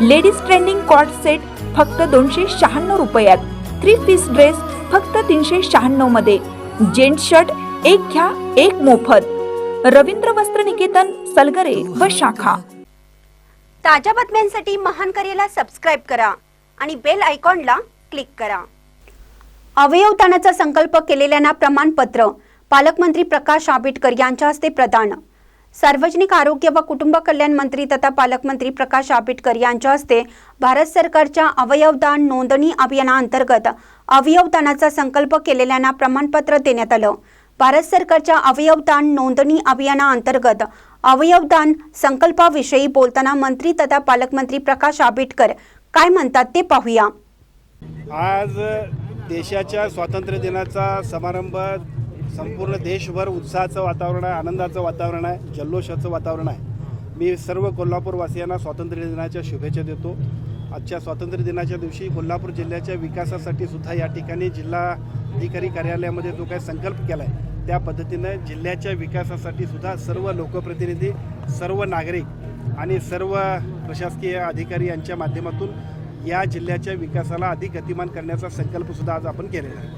Ladies trending कॉट set फक्त दोनशे शहाण्णव रुपयात. थ्री पीस ड्रेस फक्त तीनशे शहाण्णवमध्ये. जेंट्स शर्ट एक घ्या एक मोफत. रवींद्र वस्त्र निकेतन सलगरे व शाखा. ताज्या बातम्यांसाठी महान करेला सबस्क्राईब करा आणि बेल आयकॉनला क्लिक करा. अवयवदानाचा संकल्प केलेल्यांना प्रमाणपत्र पालकमंत्री प्रकाश आंबेडकर यांच्या हस्ते प्रदान. सार्वजनिक आरोग्य व कुटुंब कल्याण मंत्री तथा पालकमंत्री प्रकाश आंबेडकर यांच्या हस्ते भारत सरकारच्या अवयवदान नोंदणी अभियानाअंतर्गत अवयवदानाचा संकल्प केलेल्यांना प्रमाणपत्र देण्यात आलं. भारत सरकारच्या अवयवदान नोंदणी अभियानाअंतर्गत अवयवदान संकल्पाविषयी बोलताना मंत्री तथा पालकमंत्री प्रकाश आंबेडकर काय म्हणतात ते पाहूया. आज देशाच्या स्वातंत्र्य दिनाचा समारंभ संपूर्ण देशभर उत्साहाचं वातावरण आहे आनंदाचं वातावरण आहे जल्लोषाचं वातावरण आहे. मी सर्व कोल्हापूरवासियांना स्वातंत्र्य दिनाच्या शुभेच्छा देतो. आजच्या स्वातंत्र्य दिनाच्या दिवशी कोल्हापूर जिल्ह्याच्या विकासासाठी सुद्धा या ठिकाणी जिल्हाधिकारी कार्यालयामध्ये जो काही संकल्प केला आहे त्या पद्धतीनं जिल्ह्याच्या विकासासाठी सुद्धा सर्व लोकप्रतिनिधी सर्व नागरिक आणि सर्व प्रशासकीय अधिकारी यांच्या माध्यमातून या जिल्ह्याच्या विकासाला अधिक गतिमान करण्याचा संकल्पसुद्धा आज आपण केलेला आहे.